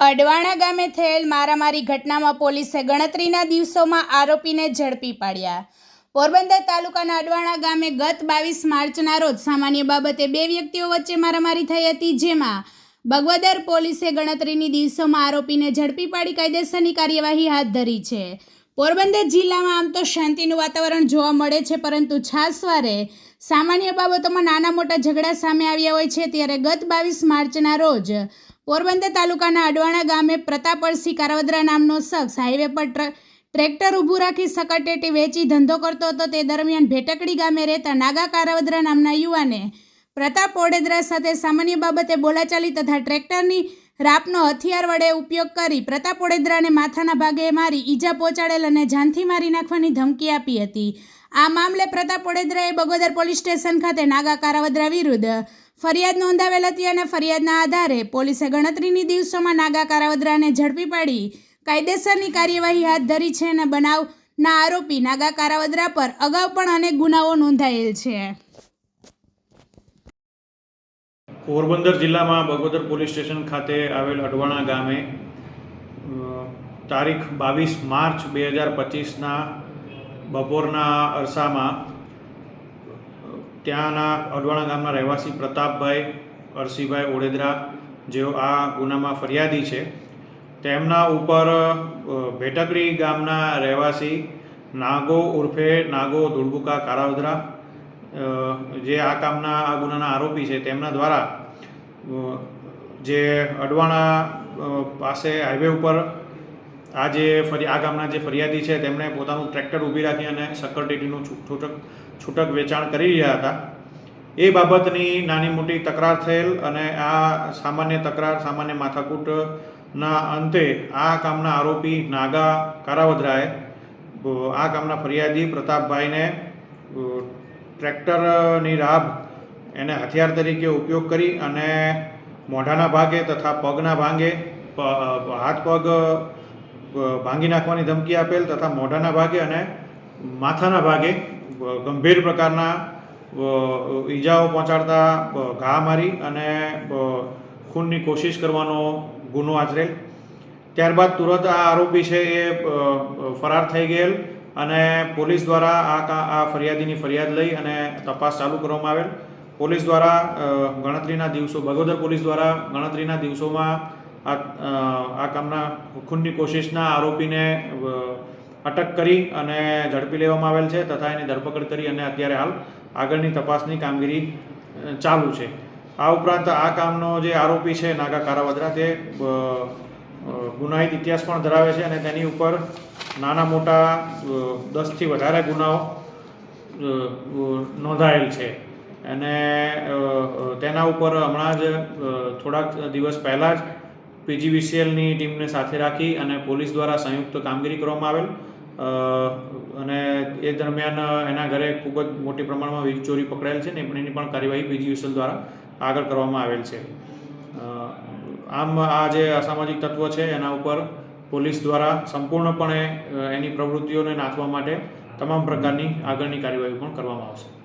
અડવાણા ગામે થયેલ મારામારી ઘટનામાં પોલીસે ગણતરીના દિવસોમાં આરોપીને ઝડપી પાડ્યા. પોરબંદર તાલુકાના અડવાણા ગામે ગત બાવીસ માર્ચના રોજ સામાન્ય બાબતે બે વ્યક્તિઓ વચ્ચે મારામારી થઈ હતી, જેમાં બગવદર પોલીસે ગણતરીની દિવસોમાં આરોપીને ઝડપી પાડી કાયદેસરની કાર્યવાહી હાથ ધરી છે. પોરબંદર જિલ્લામાં આમ તો શાંતિનું વાતાવરણ જોવા મળે છે, પરંતુ છાસવારે સામાન્ય બાબતોમાં નાના મોટા ઝઘડા સામે આવ્યા હોય છે, ત્યારે ગત બાવીસ માર્ચના રોજ પોરબંદર તાલુકાના અડવાણા ગામે પ્રતાપરસિંહ કારાવદરા નામનો શખ્સ હાઈવે પર ટ્ર- ટ્રેક્ટર ઊભું રાખી સકટેટી વેચી ધંધો કરતો હતો. તે દરમિયાન ભેટકડી ગામે રહેતા નાગા કારાવદરા નામના યુવાને પ્રતાપ ઓડેદરા સાથે સામાન્ય બાબતે બોલાચાલી તથા ટ્રેક્ટરની રાપનો હથિયાર વડે ઉપયોગ કરી પ્રતાપ ઓડેદરાને માથાના ભાગે મારી ઈજા પહોંચાડેલ અને જાનથી મારી નાખવાની ધમકી આપી હતી. આ મામલે પ્રતાપ ઓડેદરાએ બગોદર પોલીસ સ્ટેશન ખાતે નાગા કારાવદરા વિરુદ્ધ ફરિયાદ નોંધાવેલ હતી અને ફરિયાદના આધારે પોલીસે ગણતરીની દિવસોમાં નાગા કારાવદરાને ઝડપી પાડી કાયદેસરની કાર્યવાહી હાથ ધરી છે અને બનાવના આરોપી નાગા કારાવદરા પર અગાઉ પણ અનેક ગુનાઓ નોંધાયેલ છે. પોરબંદર જિલ્લામાં બગોદર પોલીસ સ્ટેશન ખાતે આવેલ અડવાણા ગામે તારીખ બાવીસ માર્ચ બે હજાર પચીસના બપોરના અરસામાં ત્યાંના અડવાણા ગામના રહેવાસી પ્રતાપભાઈ અરસીભાઈ ઓડેદરા જેઓ આ ગુનામાં ફરિયાદી છે. તેમના ઉપર ભેટકડી ગામના રહેવાસી નાગો ઉર્ફે નાગો ધુળબુકા કારાવદરા જે આ કામના, આ ગુનાના આરોપી છે, તેમના દ્વારા જે અડવાણા પાસે હાઈવે ઉપર આ જે ફરી આ ગામના જે ફરિયાદી છે, તેમણે પોતાનું ટ્રેક્ટર ઊભી રાખી અને સક્કરટેટીનું છૂ- છૂટક છૂટક વેચાણ કરી રહ્યા હતા. એ બાબતની નાની મોટી તકરાર થયેલ અને આ સામાન્ય તકરાર, સામાન્ય માથાકૂટના અંતે આ કામના આરોપી નાગા કારાવદરાએ આ કામના ફરિયાદી પ્રતાપભાઈને ટ્રેક્ટરની રાબ એને હથિયાર તરીકે ઉપયોગ કરી અને મોઢાના ભાગે તથા પગના ભાગે હાથ પગ ભાંગી નાખવાની ધમકી આપેલ તથા મોઢાના ભાગે અને માથાના ભાગે ગંભીર પ્રકારના ઈજાઓ પહોંચાડતા ઘા મારી અને ખૂનની કોશિશ કરવાનો ગુનો આચરેલ. ત્યારબાદ તુરંત આ આરોપી છે એ ફરાર થઈ ગયેલ અને પોલીસ દ્વારા આ આ ફરિયાદીની ફરિયાદ લઈ અને તપાસ ચાલુ કરવામાં આવેલ. પોલીસ દ્વારા ગણતરીના દિવસો, બગોદર પોલીસ દ્વારા ગણતરીના દિવસોમાં આ આ કામના ખૂનની કોશિશના આરોપીને અટક કરી અને ઝડપી લેવામાં આવેલ છે તથા એની ધરપકડ કરી અને અત્યારે હાલ આગળની તપાસની કામગીરી ચાલુ છે. આ ઉપરાંત આ કામનો જે આરોપી છે નાગા કારાવદરા તે ગુનાહિત ઇતિહાસ પણ ધરાવે છે અને તેની ઉપર નાના મોટા દસથી વધારે ગુનાઓ નોંધાયેલ છે. અને તેના ઉપર હમણાં જ થોડાક દિવસ પહેલાં જ પીજીવીસીએલની ટીમને સાથે રાખી અને પોલીસ દ્વારા સંયુક્ત કામગીરી કરવામાં આવેલ. અને એ દરમિયાન એના ઘરે ખૂબ જ મોટી પ્રમાણમાં વીજ ચોરી પકડાયેલ છે ને એની પણ કાર્યવાહી પીજીવીસીએલ દ્વારા આગળ કરવામાં આવેલ છે. આમ આ જે અસામાજિક તત્વો છે એના ઉપર પોલીસ દ્વારા સંપૂર્ણપણે એની પ્રવૃત્તિઓને નાથવા માટે તમામ પ્રકારની આગળની કાર્યવાહી પણ કરવામાં આવશે.